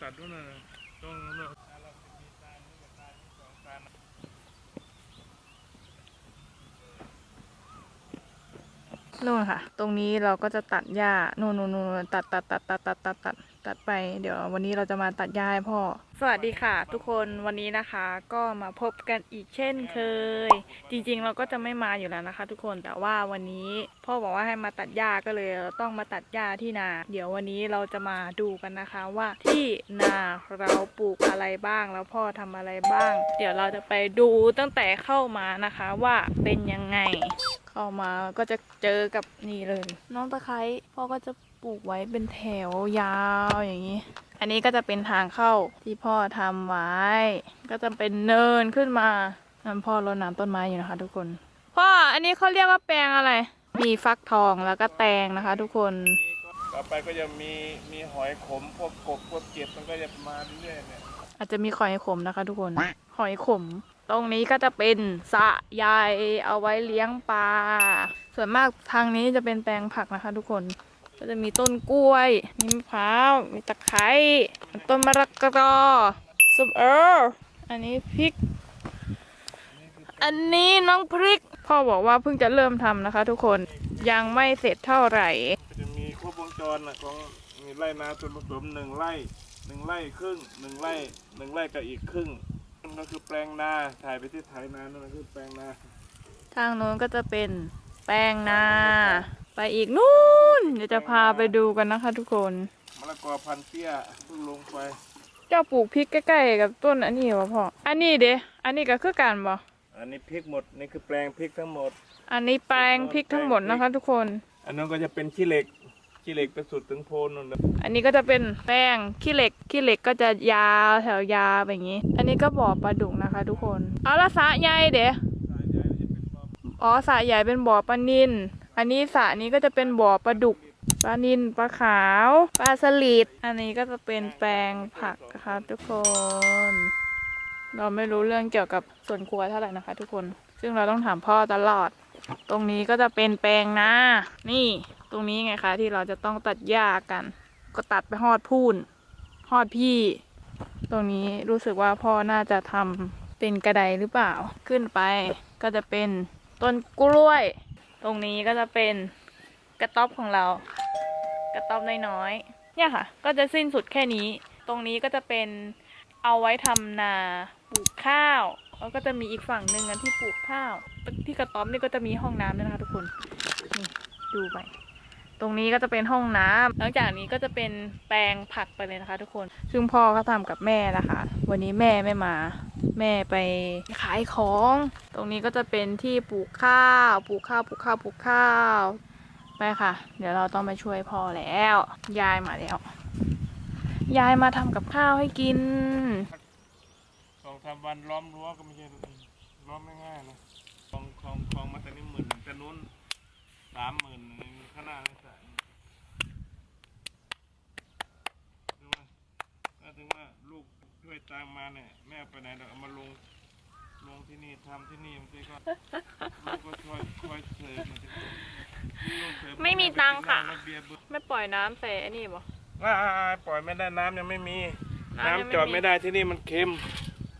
ตัดด้วยนะต้องเราจะมีตาหนึ่งกับตาที่สองตานะนู่นค่ะ ตรงนี้เราก็จะตัดหญ้า นู่นนู่นนู่นตัดตัดตัดตัดตัดตัดตัด ตัดไป เดี๋ยววันนี้เราจะมาตัดหญ้าให้พ่อ สวัสดีค่ะ ทุกคนวันนี้นะคะ ก็มาพบกันอีกเช่นเคย จริงๆเราก็จะไม่มาอยู่แล้วนะคะ ทุกคนแต่ว่าวันนี้พ่อบอกว่าให้มาตัดหญ้าก็เลยเราต้องมาตัดหญ้าที่นา เดี๋ยววันนี้เราจะมาดูกันนะคะว่าที่นาเราปลูกอะไรบ้างแล้วพ่อทำอะไรบ้าง เดี๋ยวเราจะไปดูตั้งแต่เข้ามานะคะว่าเป็นยังไงเข้ามาก็จะเจอกับนี่เลย น้องตะไคร้พ่อก็จะป ลูกไว้เป็นแถวยาวอย่างนี้ อันนี้ก็จะเป็นทางเข้าที่พ่อทำไว้ ก็จะเป็นเนินขึ้นมานั่นพ่อรดน้ำต้นไม้อยู่นะคะ ทุกคน พ่ออันนี้เขาเรียกว่าแปลงอะไร มีฟักทองแล้วก็แตงนะคะ ทุกคน ต่อไปก็จะมีมีหอยขมพวกกบพวกเก็ดมันก็จะมาเรื่อยๆเนี่ยอาจจะมีหอยขมนะคะ ทุกคน หอยขม ตรงนี้ก็จะเป็นสระใหญ่เอาไว้เลี้ยงปลา ส่วนมากทางนี้จะเป็นแปลงผักนะคะ ทุกคน ก็จะมีต้นกล้วย มีมะพร้าว มีตะไคร้ต้นมะระกอซุปเออร์อันนี้พริก อันนี้น้องพริก พ่อบอกว่าเพิ่งจะเริ่มทำนะคะ ทุกคนยังไม่เสร็จเท่าไหร่ก็จะมีครบวงจรนะของมีไร่นาส่วนผสมหนึ่งไร่หนึ่งไร่ครึ่งหนึ่งไร่หนึ่งไร่กับอีกครึ่งนั่นก็คือแปลงนาถ่ายไปที่ไถนานั่นก็คือแปลงนา ทางโน้นก็จะเป็นแป้งนา ไปอีกนู่นเดี๋ยวจะพาไปดูกันนะคะ ทุกคน มะละกอพันเตี้ยเพิ่งลงไปเจ้าปลูกพริกใกล้ๆกับต้นอันนี้วะพ่อ อันนี้เด้อันนี้ก็คือกันบ่อันนี้พริกหมดนี่คือแปลงพริกทั้งหมด อันนี้แปลงพริกทั้งหมดนะคะ ทุกคน อันนั้นก็จะเป็นขี้เหล็กขี้เหล็กไปสุดถึงโพนนู่นนะอันนี้ก็จะเป็นแป้งขี้เหล็กขี้เหล็กก็จะยาวแถวยาวแบบนี้ อันนี้ก็บ่อปลาดุกนะคะ ทุกคน เอาละสระใหญ่เด้สายใหญ่จะเป็นบ่ออ๋อสระใหญ่เป็นบ่อปลานิน อันนี้สระนี้ก็จะเป็นบ่อปลาดุกปลานินปลาขาวปลาสลิดอันนี้ก็จะเป็นแปลงผักนะคะทุกคน เราไม่รู้เรื่องเกี่ยวกับสวนครัวเท่าไหร่นะคะ ทุกคนซึ่งเราต้องถามพ่อตลอด ตรงนี้ก็จะเป็นแปลงนานี่ ตรงนี้ไงคะ ที่เราจะต้องตัดหญ้ากัน ก็ตัดไปฮอดพูนฮอดพี่ ตรงนี้รู้สึกว่าพ่อน่าจะทำเป็นกระไดหรือเปล่า ขึ้นไปก็จะเป็นต้นกล้วย ตรงนี้ก็จะเป็นกระต๊อบของเรา กระต๊อบน้อยๆเนี่ยค่ะ ก็จะสิ้นสุดแค่นี้ ตรงนี้ก็จะเป็นเอาไว้ทำนาปลูกข้าว แล้วก็จะมีอีกฝั่งหนึ่งอันที่ปลูกข้าว ที่กระต๊อบนี่ก็จะมีห้องน้ำด้วยนะคะทุกคน นี่ดูไป ตรงนี้ก็จะเป็นห้องน้ำหลังจากนี้ก็จะเป็นแปลงผักไปเลยนะคะ ทุกคน ซึ่งพ่อก็ทำกับแม่นะคะ วันนี้แม่ไม่มา แม่ไปขายของ ตรงนี้ก็จะเป็นที่ปลูกข้าว ปลูกข้าว ปลูกข้าว ปลูกข้าว ไปค่ะ เดี๋ยวเราต้องไปช่วยพ่อแล้ว ยายมาแล้ว ยายมาทำกับข้าวให้กินสองสามวันล้อมรั้วก็ไม่ใช่ล้อมไม่ง่ายนะคลองคลองคลองมาแต่นี่หมื่นแต่นู้นสามหมื่นข้างหน้าไม่ใส่ดูว่าถ้าถึงว่าลูกช่วย ตามมาเนี่ยแม่เอาไปไหนเราเอามาลงลงที่นี่ทำที่นี่บางทีก็ลูกก็ช่วยช่วยเสริมมันจะลูกเสริไม่มีตังค์ค่ะแล้วเบียร์เบิร์ไม่ปล่อยน้ำใส่อันนี้บ่อ่าๆๆปล่อยไม่ได้น้ำยังไม่มี น้ำยังไม่มีน้ำจอดไม่ได้ที่นี่มันเค็ม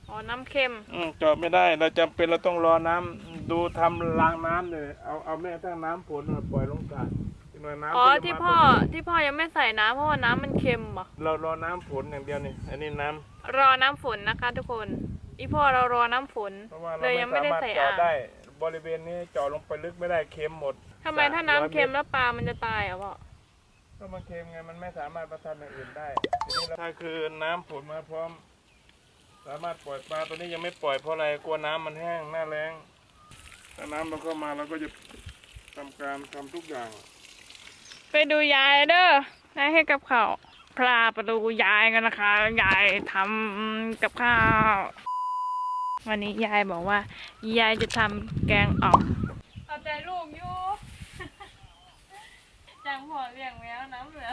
อ๋อ น้ำเค็ม อืมจอดไม่ได้ เราจำเป็นเราต้องรอน้ำดูทำรางน้ำเลยเอาเอาแม่ตั้งน้ำฝนมาปล่อยลงกาด อีกหน่อยน้ำอ๋อก็จะที่มาพ่อพดีที่พ่อยังไม่ใส่น้ำเพราะว่าน้ำมันเค็มบ่เรารอน้ำฝนอย่างเดียวนี่อันนี้น้รอน้ำฝนนะคะ ทุกคน อีพ่อเรารอน้ำฝนำเพราะว่าเราเลยไม่ยังไม่สาได้มารถใส่จอดอ่างได้บริเวณนี้เจาะลงไปลึกไม่ได้เค็มหมดทำไมถ้าน้ำร้อยเค็มตรแล้วปลามันจะตายอะพ่อก็มันเค็มไงมันไม่สามารถประทานอย่างอื่นได้ทีนี้เราถ้าคือน้ำฝนมาพร้อม สามารถปล่อยปลาตัวนี้ยังไม่ปล่อยเพราะอะไรกลัวน้ำมันแห้งหน้าแรงถ้าน้ำมันเข้ามาเราก็จะทำการทำทุกอย่าง ไปดูยายเด้อนายให้กับข้าวพลาไปดูยายกันนะคะยายทำกับข้าว วันนี้ยายบอกว่า ยายจะทำแกงอ่อมเอาใจลูกอยู่จังหัวเลี้ยงแมวน้ำเหลือ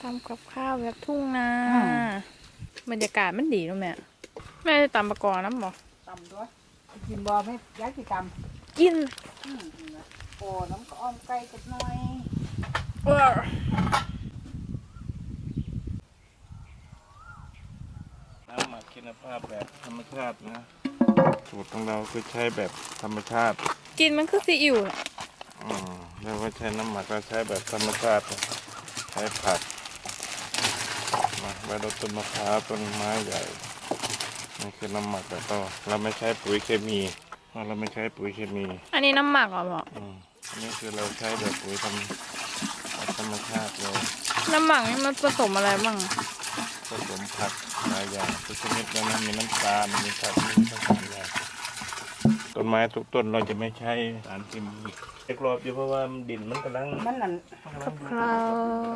ทำกับข้าวแบบทุ่งนาบรรยากาศมันดีเนอะแม่ แม่จะตำปะกอน้ำบ่ตำด้วย กินบอไม่ยักกี่ตกินอืมโอ้น้ำก็อ้อมไก่กับหน้อยเออน้ำหมักคุณภาพแบบธรรมชาตินะสูตรของเราคือใช้แบบธรรมชาติ กินมันคือซีอิ๊วน่ะอืมแล้วก็ใช้น้ำหมักก็ใช้แบบธรรมชาติ ใช้ผักมาใบรดต้นมะพร้าวต้นไม้ใหญ่ นี่คือน้ำหมักแบบเราเราไม่ใช้ปุ๋ยเคมี เราไม่ใช้ปุ๋ยเคมี อันนี้น้ำหมักเหรอพ่ออืมอันนี้คือเราใช้แบบปุ๋ยธรรมแบบธรรมชาติเลยน้ำหมักนี่มันผสมอะไรบ้าง ผสมผักหลายอย่างทุกชนิดแล้วนะมีน้ำตาลมีผักมีน้ำตาลอย่างต้นไม้ทุกต้นเราจะไม่ใช้สารเคมีเอกรอบอยู่เพราะว่าดินมันกำลังมันนั่นคราว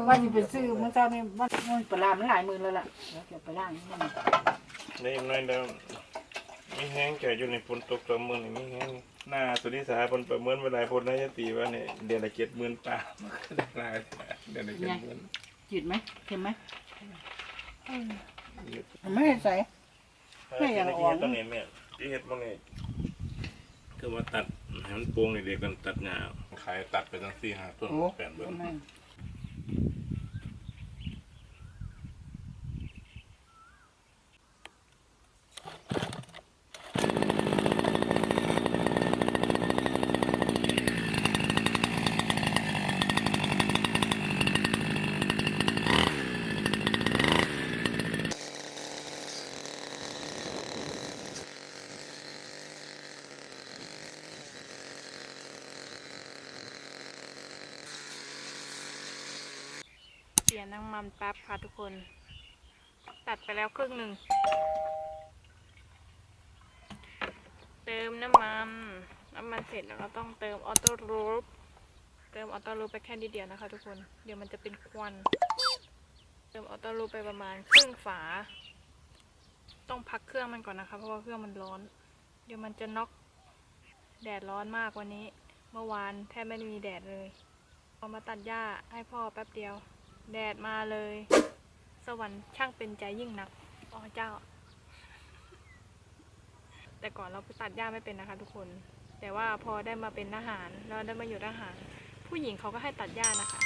ว่าจะไปซื้อเมื่อเช้านี่มันมันปลามันหลายหมื่นแล้วล่ะเดี๋ยวเก็บไปล้างมัน ได้ยังน้อยแล้วมีแห้งแก่อยู่ในฝนตกสองหมื่นนี่มีแห้งหน้าสุนิสาผลประเมินเวลาผลน่าจะตีว่าเนี่ยเดือนละเจ็ดหมื่นป่ามันก็ได้หลายเดือนละเจ็ดหมื่นจืดไหมเค็มไหมไม่ให้ใส่ไม่อยากเอาออกตอนนี้แม่ที่เฮ็ดมันนี่คือว่าตัดให้มันโปร่งนี่เด็กกันตัดหญ้าขายตัดไปตั้งสี่ห้าต้นโอ้แปดเบิ้ต้ ปลี่ยนน้ำมันแป๊บค่ะทุกคน ตัดไปแล้วครึ่งหนึ่ง เติมน้ำมัน น้ำมันเสร็จแล้วเราต้องเติมออโต้รูปเติมออโต้รูปไปแค่นิดเดียวนะคะทุกคน เดี๋ยวมันจะเป็นควัน เติมออโต้รูปไปประมาณครึ่งฝา ต้องพักเครื่องมันก่อนนะคะ เพราะว่าเครื่องมันร้อน เดี๋ยวมันจะน็อกแดดร้อนมากวันนี้ เมื่อวานแทบไม่มีแดดเลยเอามาตัดหญ้าให้พ่อแป๊บเดียว แดดมาเลย สวรรค์ช่างเป็นใจยิ่งนักอ๋อเจ้า แต่ก่อนเราตัดหญ้าไม่เป็นนะคะ ทุกคน แต่ว่าพอได้มาเป็นทหารแล้วได้มาอยู่ทหาร ผู้หญิงเขาก็ให้ตัดหญ้านะคะ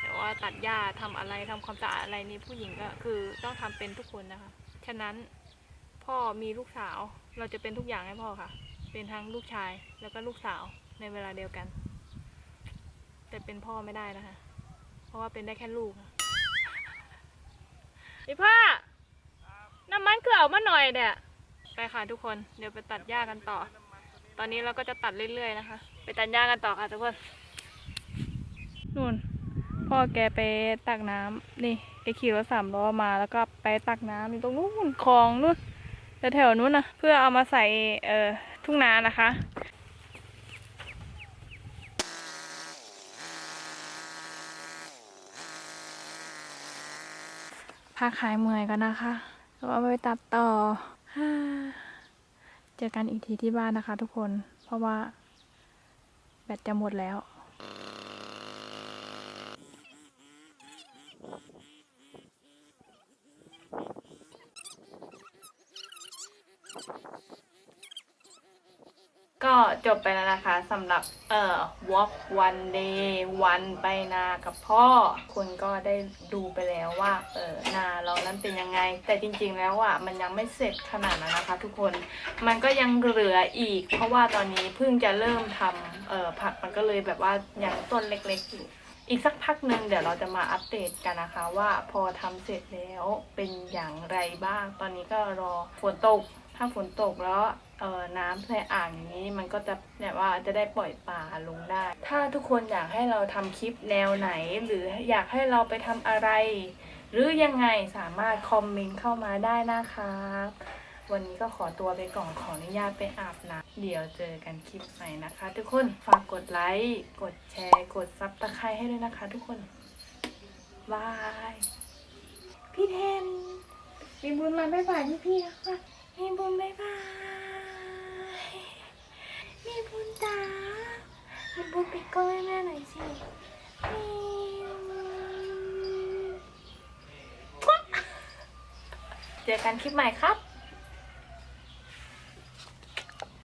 แต่ว่าตัดหญ้าทำอะไรทำความสะอาดอะไรนี่ผู้หญิงก็คือต้องทำเป็นทุกคนนะคะ ฉะนั้นพ่อมีลูกสาว เราจะเป็นทุกอย่างให้พ่อค่ะ เป็นทั้งลูกชายแล้วก็ลูกสาวในเวลาเดียวกัน แต่เป็นพ่อไม่ได้นะคะ ราะว่าเป็นได้แค่ลูกอีพ่อน้ำมันคือเอามาหน่อยเนี่ยไปค่ะทุกคน เดี๋ยวไปตัดหญ้ากันต่อ ตอนนี้เราก็จะตัดเรื่อยๆนะคะ ไปตัดหญ้ากันต่อค่ะทุกคน นู่น พ่อแกไปตักน้ำนี่แกขี่รถสามล้อมาแล้วก็ไปตักน้ำอยู่ตรงนู้นคลองนู่นแถวๆนู้นนะเพื่อเอามาใส่เอ่อทุ่งนานะคะ พักขายเมื่อยกันนะคะแล้วเอาไปตัดต่อ เจอกันอีกทีที่บ้านนะคะทุกคน เพราะว่าแบตจะหมดแล้ว ก็จบไปแล้วนะคะสำหรับเอ่อ walk one day วันไปนากับพ่อ คุณก็ได้ดูไปแล้วว่าเออนาเรานั้นเป็นยังไง แต่จริงๆแล้วอะมันยังไม่เสร็จขนาดนั้นนะคะ ทุกคนมันก็ยังเหลืออีก เพราะว่าตอนนี้เพิ่งจะเริ่มทำเอ่อผักมันก็เลยแบบว่ายังต้นเล็กๆอยู่อีกสักพักหนึ่งเดี๋ยวเราจะมาอัปเดตกันนะคะ ว่าพอทำเสร็จแล้วเป็นอย่างไรบ้าง ตอนนี้ก็รอฝนตก ถ้าฝนตกแล้วเอ่อน้ำในอ่างอย่างนี้มันก็จะเนี่ยว่าจะได้ปล่อยปลาลงได้ ถ้าทุกคนอยากให้เราทำคลิปแนวไหน หรืออยากให้เราไปทำอะไร หรือยังไงสามารถคอมเมนต์เข้ามาได้นะคะวันนี้ก็ขอตัวไปก่อนขออนุญาตไปอาบน้ำเดี๋ยวเจอกันคลิปใหม่นะคะ ทุกคนฝากกดไลค์กดแชร์ กดซับตะไคร้ให้ด้วยนะคะ ทุกคนบายพี่เทนมีบุญมาบ๊ายบายพี่พี่นะคะ มีบุญบายบายมีบุญจ้ามีบุญปิดกล้องให้แม่หน่อยสิเจอกันคลิปใหม่ครับ